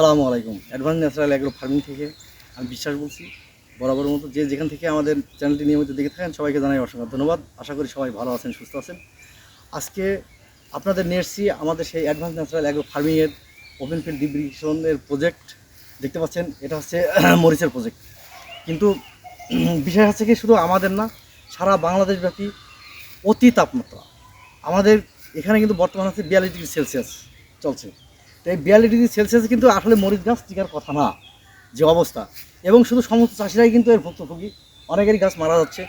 আসসালামু আলাইকুম। Advance natural agro farming থেকে আমি বিশ্বাস বলছি, বরাবর মতো যে যেখান থেকে আমাদের চ্যানেলটি নিয়মিত দেখে থাকেন, সবাইকে জানাই অসংখ্য ধন্যবাদ। আশা করি সবাই ভালো আছেন, সুস্থ আছেন। আজকে আপনাদের নিয়ে আমাদের সেই অ্যাডভান্স ন্যাচারাল অ্যাগ্রো ফার্মিংয়ের ওপেন ফিল্ড ডিব্রিগেশনের প্রজেক্ট দেখতে পাচ্ছেন, এটা হচ্ছে মরিচের প্রজেক্ট কিন্তু বিষয় হচ্ছে কি, শুধু আমাদের না, সারা বাংলাদেশ ব্যাপী অতি তাপমাত্রা। আমাদের এখানে কিন্তু বর্তমান হচ্ছে বিয়াল্লিশ ডিগ্রি সেলসিয়াস চলছে। তো এই বিয়াল্লিশ ডিগ্রি সেলসিয়াসে কিন্তু আসলে মরিচ গাছ টিকার কথা না, যে অবস্থা। এবং শুধু সমস্ত চাষিরাই কিন্তু এর ভুক্তভোগী। অনেকেরই গাছ মারা যাচ্ছে,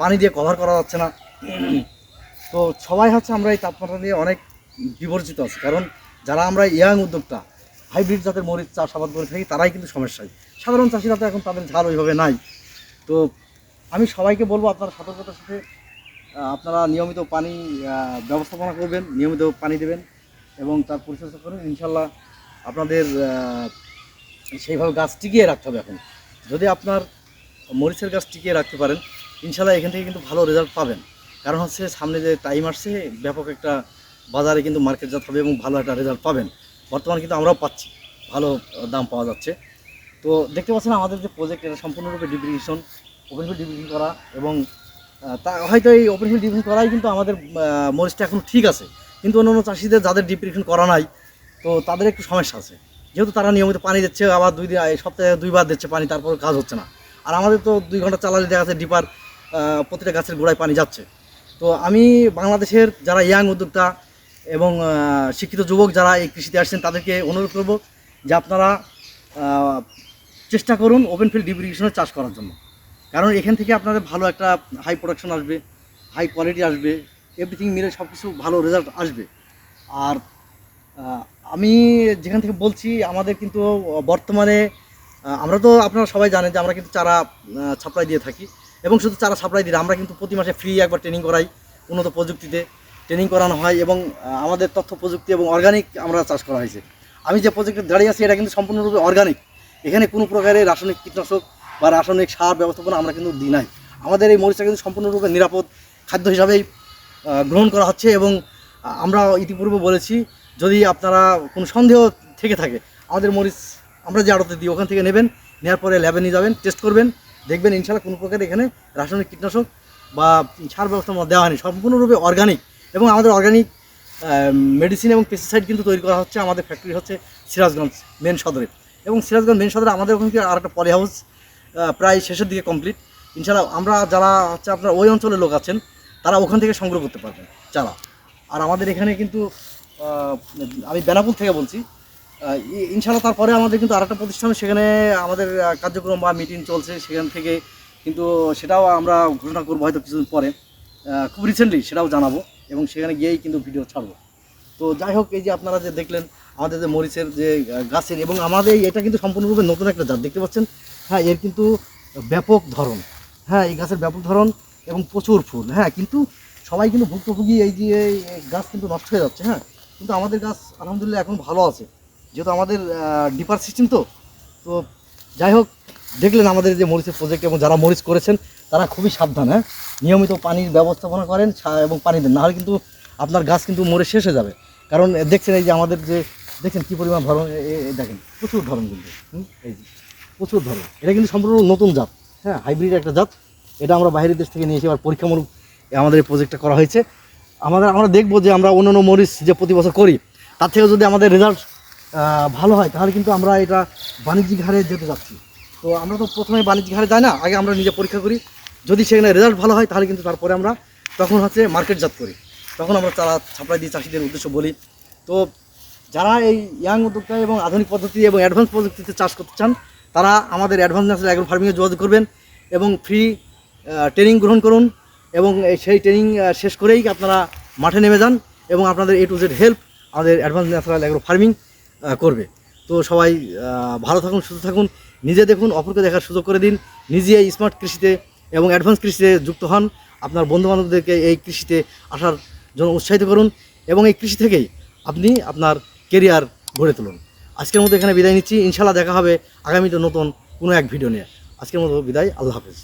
পানি দিয়ে কভার করা যাচ্ছে না। তো সবাই হচ্ছে আমরা এই তাপমাত্রা নিয়ে অনেক বিবর্জিত আছি। কারণ যারা আমরা ইয়াং উদ্যোক্তা, হাইব্রিড জাতের মরিচ চাষাবাদ করে থাকি, তারাই কিন্তু সমস্যায়। সাধারণ চাষিরা তো এখন তাদের ঝাল ওইভাবে নাই। তো আমি সবাইকে বলব, আপনারা সতর্কতার সাথে আপনারা নিয়মিত পানি ব্যবস্থাপনা করবেন, নিয়মিত পানি দেবেন। এবং তার পরিচর্যা করুন ইনশাল্লাহ আপনাদের সেইভাবে গাছ টিকিয়ে রাখতে হবে এখন। যদি আপনার মরিচের গাছ টিকিয়ে রাখতে পারেন, ইনশাল্লাহ এখান থেকে কিন্তু ভালো রেজাল্ট পাবেন। কারণ হচ্ছে সামনে যে টাইম আসছে, ব্যাপক একটা বাজারে কিন্তু মার্কেটজাত হবে এবং ভালো একটা রেজাল্ট পাবেন। বর্তমানে কিন্তু আমরাও পাচ্ছি, ভালো দাম পাওয়া যাচ্ছে। তো দেখতে পাচ্ছেন আমাদের যে প্রজেক্ট এটা সম্পূর্ণরূপে ডিব্রিগেশন ওপেন ফিল্ড ডিব্রিগেশন করা এবং তা হয়তো এই ওপেন ফিল্ড ডিব্রিগেশন করাই কিন্তু আমাদের মরিচটা এখন ঠিক আছে। কিন্তু অন্যান্য চাষিদের যাদের ডিপ্রিগেশন করা নাই, তো তাদের একটু সমস্যা আছে। যেহেতু তারা নিয়মিত পানি দিচ্ছে, আবার দুই দিন সপ্তাহে দুইবার দিচ্ছে পানি, তারপর কাজ হচ্ছে না। আর আমাদের তো দুই ঘণ্টা চালালে দেখা যাচ্ছে ডিপার প্রতিটা গাছের গোড়ায় পানি যাচ্ছে। তো আমি বাংলাদেশের যারা ইয়াং উদ্যোক্তা এবং শিক্ষিত যুবক যারা এই কৃষিতে আসছেন, তাদেরকে অনুরোধ করব যে আপনারা চেষ্টা করুন ওপেন ফিল্ড ডিপ্রিগেশনের চাষ করার জন্য। কারণ এখান থেকে আপনাদের ভালো একটা হাই প্রোডাকশন আসবে হাই কোয়ালিটি আসবে এভরিথিং মিলে সব কিছু ভালো রেজাল্ট আসবে। আর আমি যেখান থেকে বলছি, আমাদের কিন্তু বর্তমানে আমরা তো আপনারা সবাই জানেন যে আমরা কিন্তু চারা সাপ্লাই দিয়ে থাকি। এবং শুধু চারা সাপ্লাই দিই আমরা কিন্তু প্রতি মাসে ফ্রি একবার ট্রেনিং করাই উন্নত প্রযুক্তিতে। ট্রেনিং করানো হয় এবং আমাদের তথ্য প্রযুক্তি এবং অর্গানিক আমরা চাষ করা হয়েছে। আমি যে প্রজেক্টে দাঁড়িয়ে আছি, এটা কিন্তু সম্পূর্ণরূপে অর্গানিক এখানে কোনো প্রকারের রাসায়নিক কীটনাশক বা রাসায়নিক সার ব্যবস্থাপনা আমরা কিন্তু দিই নাই। আমাদের এই মরিচটা কিন্তু সম্পূর্ণরূপে নিরাপদ। খাদ্য হিসাবেই গ্রহণ করা হচ্ছে এবং আমরা ইতিপূর্বে বলেছি, যদি আপনারা কোনো সন্দেহ থেকে থাকে, আমাদের মরিচ আমরা যে আড়তে দিই, ওখান থেকে নেবেন নেওয়ার পরে ল্যাবে নিয়ে যাবেন, টেস্ট করবেন, দেখবেন ইনশাল্লাহ কোনো প্রকার এখানে রাসায়নিক কীটনাশক বা সার ব্যবস্থা দেওয়া হয়নি। সম্পূর্ণরূপে অর্গানিক এবং আমাদের অর্গানিক মেডিসিন এবং পেস্টিসাইড কিন্তু তৈরি করা হচ্ছে আমাদের ফ্যাক্টরি হচ্ছে সিরাজগঞ্জ মেন সদরে। এবং সিরাজগঞ্জ মেন সদরে আমাদের ওখান আর একটা পলি হাউস প্রায় শেষের দিকে কমপ্লিট ইনশাল্লাহ আমরা যারা হচ্ছে আপনার ওই অঞ্চলের লোক আছেন তারা ওখান থেকে সংগ্রহ করতে পারবেন। চারা আর আমাদের এখানে কিন্তু আমি বেনাপুর থেকে বলছি। ইনশাল্লাহ তারপরে আমাদের কিন্তু আরেকটা প্রতিষ্ঠান, সেখানে আমাদের কার্যক্রম বা মিটিং চলছে, সেখান থেকে কিন্তু সেটাও আমরা ঘোষণা করব হয়তো কিছুদিন পরে। খুব রিসেন্টলি সেটাও জানাব এবং সেখানে গিয়েই কিন্তু ভিডিও ছাড়বো। তো যাই হোক, এই যে আপনারা যে দেখলেন, আমাদের যে মরিচের যে গাছের এবং আমাদের এটা কিন্তু সম্পূর্ণরূপে নতুন একটা জাত, দেখতে পাচ্ছেন? হ্যাঁ এর কিন্তু ব্যাপক ধরন। হ্যাঁ এই গাছের ব্যাপক ধরন। এবং প্রচুর ফুল হ্যাঁ কিন্তু সবাই কিন্তু ভুক্তভোগী এই যে গাছ কিন্তু নষ্ট হয়ে যাচ্ছে হ্যাঁ কিন্তু আমাদের গাছ আলহামদুলিল্লাহ এখন ভালো আছে যেহেতু আমাদের ডিপার সিস্টেম তো তো যাই হোক দেখলেন আমাদের যে মরিচের প্রজেক্ট এবং যারা মরিচ করেছেন তারা খুবই সাবধান হ্যাঁ নিয়মিত পানির ব্যবস্থাপনা করেন এবং পানি দেন নাহলে কিন্তু আপনার গাছ কিন্তু মরে শেষ হয়ে যাবে কারণ দেখছেন এই যে আমাদের যে দেখছেন কী পরিমাণ ধরন দেখেন প্রচুর ধরন কিন্তু হুম, এই যে প্রচুর ধরন এটা কিন্তু সম্পূর্ণ নতুন জাত হ্যাঁ হাইব্রিড একটা জাত এটা আমরা বাইরের দেশ থেকে নিয়েছি এসে আবার পরীক্ষামূলক আমাদের এই প্রজেক্টটা করা হয়েছে। আমাদের, আমরা দেখব যে আমরা অন্যান্য মরিচ যে প্রতি বছর করি, তার থেকে যদি আমাদের রেজাল্ট ভালো হয়, তাহলে কিন্তু আমরা এটা বাণিজ্যিক হারে যেতে যাচ্ছি। তো আমরা তো প্রথমে বাণিজ্যিক হারে যাই না, আগে আমরা নিজে পরীক্ষা করি। যদি সেখানে রেজাল্ট ভালো হয়, তাহলে কিন্তু তারপরে আমরা তখন হচ্ছে মার্কেটজাত করি। তখন আমরা চারা ছাপড়াই দিয়ে চাষিদের উদ্দেশ্য বলি। তো যারা এই ইয়াং উদ্যোক্তা এবং আধুনিক পদ্ধতি এবং অ্যাডভান্স প্রযুক্তিতে চাষ করতে চান, তারা আমাদের অ্যাডভান্স ন্যাশনাল অ্যাগ্রো ফার্মিংয়ে যোগাযোগ করবেন এবং ফ্রি ট্রেনিং গ্রহণ করুন এবং সেই ট্রেনিং শেষ করেই আপনারা মাঠে নেমে যান এবং আপনাদের এ টু জেড হেল্প আমাদের অ্যাডভান্স ন্যাচারাল অ্যাগ্রো ফার্মিং করবে। তো সবাই ভালো থাকুন, সুস্থ থাকুন, নিজে দেখুন, অপরকে দেখার সুযোগ করে দিন নিজে স্মার্ট কৃষিতে এবং অ্যাডভান্স কৃষিতে যুক্ত হন, আপনার বন্ধুবান্ধবদেরকে এই কৃষিতে আসার জন্য উৎসাহিত করুন এবং এই কৃষি থেকেই আপনি আপনার কেরিয়ার গড়ে তুলুন। আজকের মতো এখানে বিদায় নিচ্ছি ইনশাল্লাহ দেখা হবে আগামীতে নতুন কোনো এক ভিডিও নিয়ে। আজকের মতো বিদায়, আল্লাহ হাফেজ।